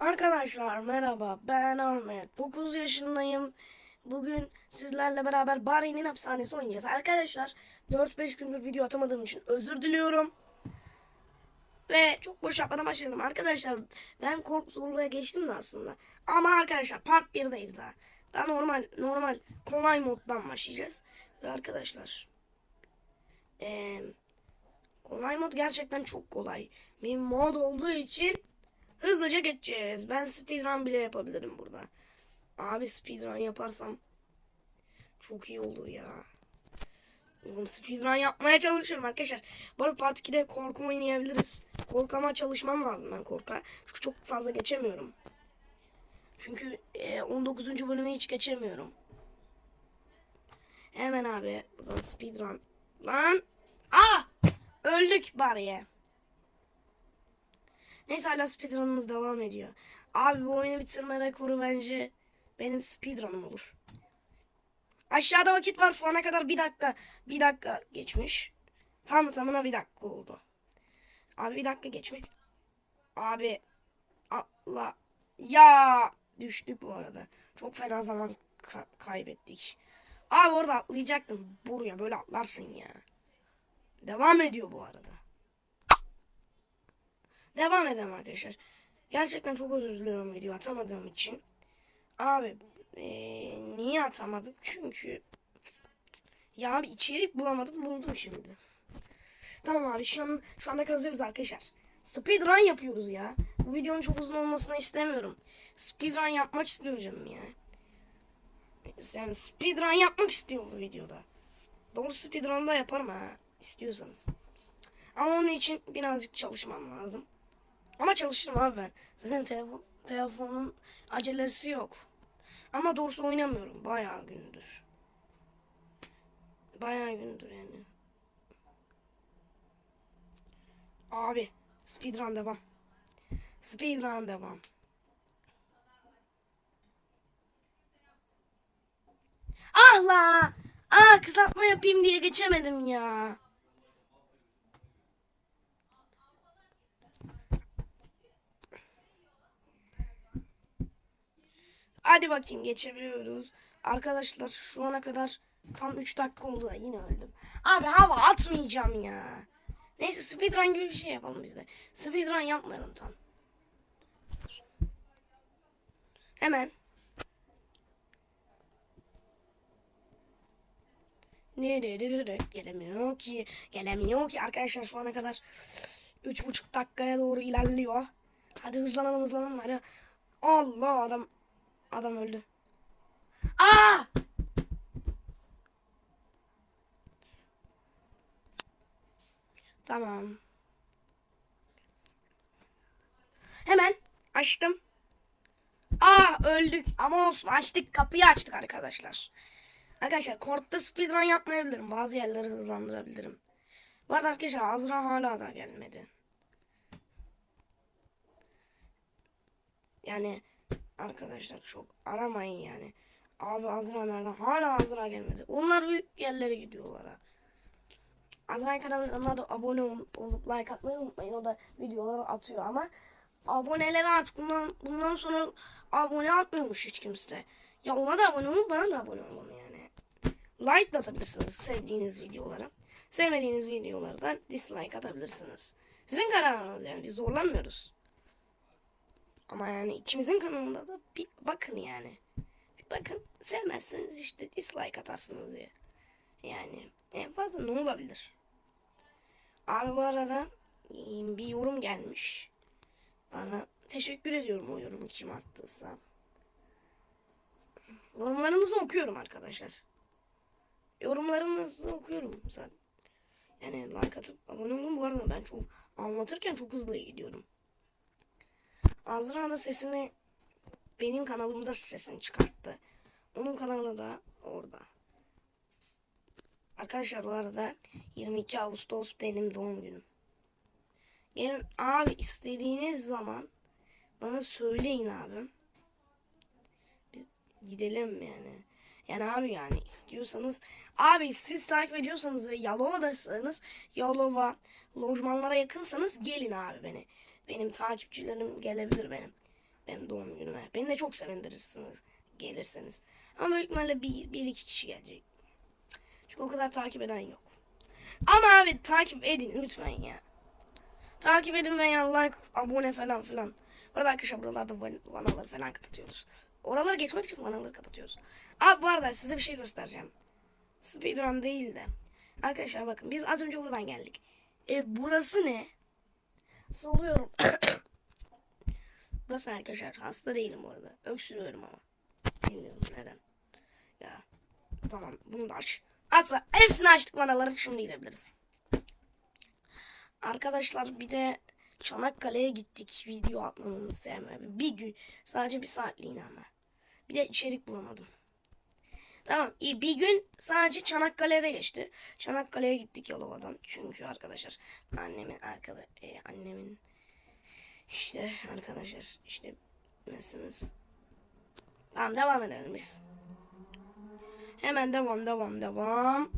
Arkadaşlar merhaba. Ben Ahmet. 9 yaşındayım. Bugün sizlerle beraber Barney'nin hapishanesi oynayacağız. Arkadaşlar 4-5 gündür video atamadığım için özür diliyorum. Ve çok boş yapmadan başlayalım. Arkadaşlar ben korku zorluğa geçtim de aslında. Ama arkadaşlar part 1'deyiz daha. Daha normal normal kolay moddan başlayacağız. Ve arkadaşlar eee Kolay mod gerçekten çok kolay. Bir mod olduğu için hızlıca geçeceğiz. Ben speedrun bile yapabilirim burada. Abi speedrun yaparsam çok iyi olur ya. Oğlum speedrun yapmaya çalışıyorum arkadaşlar. Arada part 2'de korku oynayabiliriz. Korku çalışmam lazım ben korka. Çünkü çok fazla geçemiyorum. Çünkü e, 19. bölümü hiç geçemiyorum. Hemen abi buradan speedrun. Lan! Ah! Öldük bariye. Neyse hala speedrun'ımız devam ediyor. Abi bu oyunu bitirme rekoru bence benim speedrun'ım olur. Aşağıda vakit var şu ana kadar bir dakika. Bir dakika geçmiş. Tam tamına bir dakika oldu. Abi bir dakika geçmiş. Abi Allah. Ya düştük bu arada. Çok fena zaman ka- kaybettik. Abi orada atlayacaktım. Buraya böyle atlarsın ya. Devam ediyor bu arada. Devam edelim arkadaşlar. Gerçekten çok özür diliyorum video atamadığım için. Abi eee, niye atamadım? Çünkü ya abi içerik bulamadım buldum şimdi. Tamam abi şu an şu anda kazıyoruz arkadaşlar. Speedrun yapıyoruz ya. Bu videonun çok uzun olmasını istemiyorum. Speedrun yapmak istiyorum ya. Yani speedrun yapmak istiyorum bu videoda. Doğru speedrun da yaparım ha istiyorsanız. Ama onun için birazcık çalışmam lazım. Ama çalışırım abi ben. Zaten telefon, telefonun acelesi yok. Ama doğrusu oynamıyorum. Bayağı gündür. Bayağı gündür yani. Abi speedrun devam. Speedrun devam. Ah la! Ah kısaltma yapayım diye geçemedim ya. Hadi bakayım geçebiliyoruz. Arkadaşlar şu ana kadar tam 3 dakika oldu da yine öldüm. Abi hava atmayacağım ya. Neyse speedrun gibi bir şey yapalım biz de. Speedrun yapmayalım tam. Hemen. Ne ne ne ne gelemiyor ki gelemiyor ki arkadaşlar şu ana kadar üç buçuk dakikaya doğru ilerliyor. Hadi hızlanalım hızlanalım hadi. Allah adam adam öldü. Aa! Tamam. Hemen açtım. Aa öldük ama olsun açtık kapıyı açtık arkadaşlar. Arkadaşlar kortta speedrun yapmayabilirim. Bazı yerleri hızlandırabilirim. Bu arada arkadaşlar Azra hala da gelmedi. Yani arkadaşlar çok aramayın yani. Abi Azra nereden? Hala Azra gelmedi. Onlar büyük yerlere gidiyorlar ha. Azra kanalına da abone ol- olup like atmayı unutmayın. O da videoları atıyor ama abonelere artık bundan, bundan sonra abone atmıyormuş hiç kimse. Ya ona da abone olun bana da abone olun yani. Like da atabilirsiniz sevdiğiniz videolara. Sevmediğiniz videolara da dislike atabilirsiniz. Sizin kararınız yani biz zorlanmıyoruz. Ama yani ikimizin kanalında da bir bakın yani. Bir bakın sevmezseniz işte dislike atarsınız diye. Yani en fazla ne olabilir? Abi bu arada e, bir yorum gelmiş. Bana teşekkür ediyorum o yorumu kim attıysa. Yorumlarınızı okuyorum arkadaşlar. Yorumlarınızı okuyorum zaten. Yani like atıp abone olun. Bu arada ben çok anlatırken çok hızlı gidiyorum. Azra da sesini benim kanalımda sesini çıkarttı. Onun kanalı da orada. Arkadaşlar bu arada 22 Ağustos benim doğum günüm. Gelin abi istediğiniz zaman bana söyleyin abi. Biz gidelim yani. Yani abi yani istiyorsanız abi siz takip ediyorsanız ve Yalova'daysanız Yalova lojmanlara yakınsanız gelin abi beni. Benim takipçilerim gelebilir benim. Benim doğum günüme. Beni de çok sevindirirsiniz. Gelirseniz. Ama büyük ihtimalle bir, bir iki kişi gelecek. Çünkü o kadar takip eden yok. Ama abi takip edin lütfen ya. Takip edin veya like, abone falan filan. Bu arada arkadaşlar buralarda van- vanaları falan kapatıyoruz. Oralara geçmek için vanaları kapatıyoruz. Abi bu arada size bir şey göstereceğim. Speedrun değil de. Arkadaşlar bakın biz az önce buradan geldik. E burası ne? Soruyorum. burası arkadaşlar. Hasta değilim bu arada. Öksürüyorum ama. Bilmiyorum neden. Ya. Tamam bunu da aç. Atla. Hepsini açtık vanaları. Şimdi girebiliriz. Arkadaşlar bir de Çanakkale'ye gittik. Video atmamızı sevmem. Bir gün. Sadece bir saatliğine ama. Bir de içerik bulamadım. Tamam iyi bir gün sadece Çanakkale'de geçti. Çanakkale'ye gittik Yalova'dan. Çünkü arkadaşlar annemin arkada e, annemin işte arkadaşlar işte nasılsınız? Tamam devam edelim biz. Hemen devam devam devam.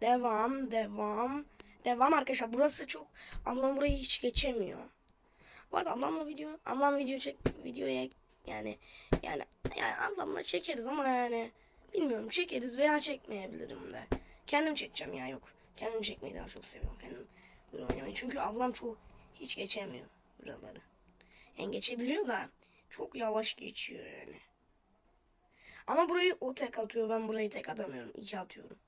Devam devam. Devam arkadaşlar burası çok ablam burayı hiç geçemiyor. Bu arada ablamla video ablam video çek videoya yani yani yani ablamla çekeriz ama yani bilmiyorum çekeriz veya çekmeyebilirim de. Kendim çekeceğim ya yok. Kendim çekmeyi daha çok seviyorum. Kendim böyle oynamayı. Çünkü ablam çok hiç geçemiyor buraları. Yani geçebiliyor da çok yavaş geçiyor yani. Ama burayı o tek atıyor. Ben burayı tek atamıyorum. İki atıyorum.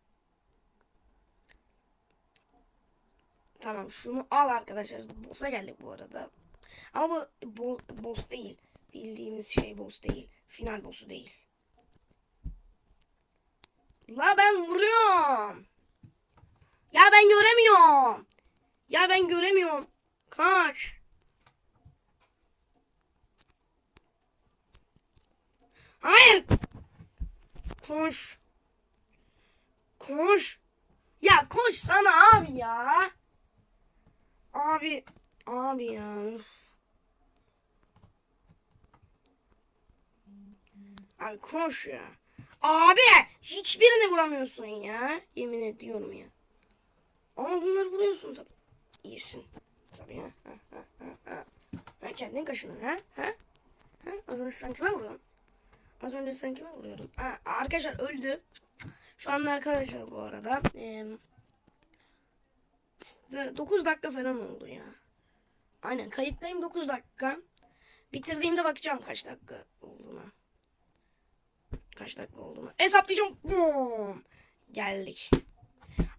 Tamam şunu al arkadaşlar. Boss'a geldik bu arada. Ama bu bo boss değil. Bildiğimiz şey boss değil. Final boss'u değil. La ben vuruyorum. Ya ben göremiyorum. Ya ben göremiyorum. Kaç. Hayır. Koş. Koş. Ya koş sana abi ya. Abi. Abi ya. Abi koş ya. Abi hiçbirini vuramıyorsun ya. Yemin ediyorum ya. Ama bunları vuruyorsun tabii. İyisin. Tabii ha. ha, ha, ha, ha. Kendin kaşındın ha? Ha? Ha? Az önce sen kime vuruyorsun? Az önce sen kime vuruyordun? Ha, arkadaşlar öldü. Şu anda arkadaşlar bu arada. eee 9 dakika falan oldu ya. Aynen kayıttayım 9 dakika. Bitirdiğimde bakacağım kaç dakika. Kaç dakika olduğuna. Hesaplayacağım. Boom. Geldik.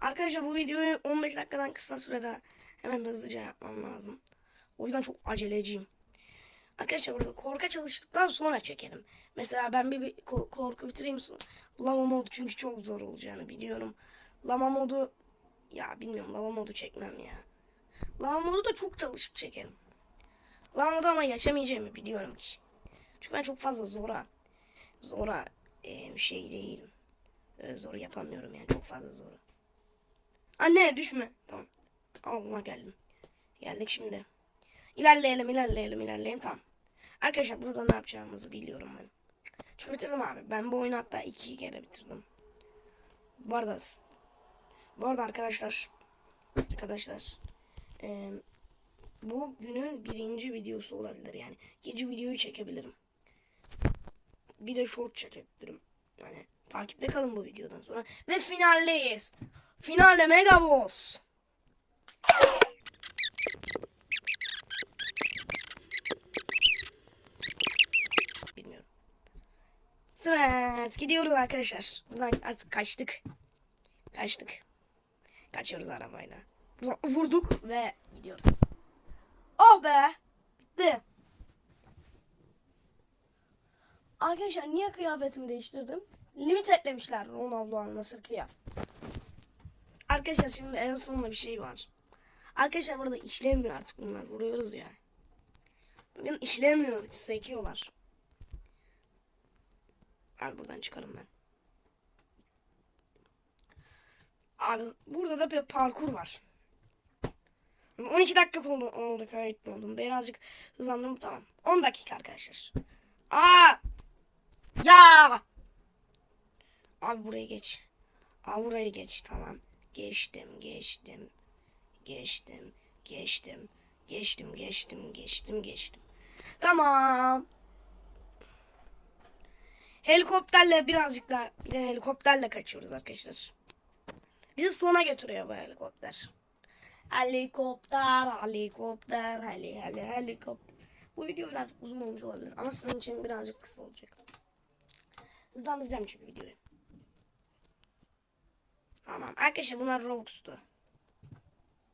Arkadaşlar bu videoyu 15 dakikadan kısa sürede hemen hızlıca yapmam lazım. O yüzden çok aceleciyim. Arkadaşlar burada korka çalıştıktan sonra çekelim. Mesela ben bir, bir ko- korku bitireyim. Lava modu çünkü çok zor olacağını biliyorum. Lava modu ya bilmiyorum lava modu çekmem ya. Lava modu da çok çalışıp çekerim. Lava modu ama geçemeyeceğimi biliyorum ki. Çünkü ben çok fazla zora zora e, şey değilim. Öyle zor yapamıyorum yani çok fazla zora. Anne düşme. Tamam. Allah geldim. Geldik şimdi. İlerleyelim ilerleyelim ilerleyelim tamam. Arkadaşlar burada ne yapacağımızı biliyorum ben. Çünkü bitirdim abi. Ben bu oyunu hatta iki kere bitirdim. Bu arada bu arada arkadaşlar arkadaşlar eee, bu günün birinci videosu olabilir yani. İkinci videoyu çekebilirim. Bir de short çekebilirim. Yani takipte kalın bu videodan sonra. Ve finaldeyiz. Finalde Mega Boss. Bilmiyorum. Evet gidiyoruz arkadaşlar. Buradan artık kaçtık. Kaçtık. Kaçıyoruz arabayla. Vurduk ve gidiyoruz. Oh be. Bitti. Arkadaşlar niye kıyafetimi değiştirdim? Limit eklemişler Ronaldo Al-Nassr kıyafet. Arkadaşlar şimdi en sonunda bir şey var. Arkadaşlar burada işlemiyor artık bunlar. Vuruyoruz ya. Bakın işlemiyor. Sekiyorlar. Abi buradan çıkarım ben. Abi burada da bir parkur var. 12 dakika oldu, oldu kayıtlı oldum. Birazcık hızlandım tamam. 10 dakika arkadaşlar. Aa! Ya! Abi buraya geç. Abi buraya geç tamam. Geçtim, geçtim. Geçtim, geçtim. Geçtim, geçtim, geçtim, geçtim. Tamam. Helikopterle birazcık daha bir de helikopterle kaçıyoruz arkadaşlar. Bizi sona götürüyor bu helikopter. Helikopter, helikopter, heli, heli, helikopter. Bu video birazcık uzun olmuş olabilir ama sizin için birazcık kısa olacak. Hızlandıracağım çünkü videoyu. Tamam arkadaşlar bunlar Robux'tu.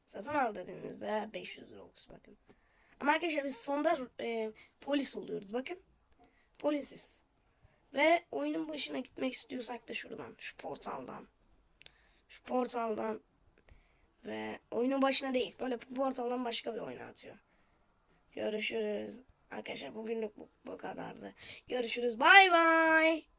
Satın al dediğimizde 500 Robux bakın. Ama arkadaşlar biz sonda e, polis oluyoruz bakın. Polisiz. Ve oyunun başına gitmek istiyorsak da şuradan. Şu portaldan. Şu portaldan. Ve oyunun başına değil. Böyle portaldan başka bir oyuna atıyor. Görüşürüz. Arkadaşlar bugünlük bu, bu kadardı. Görüşürüz. Bay bay.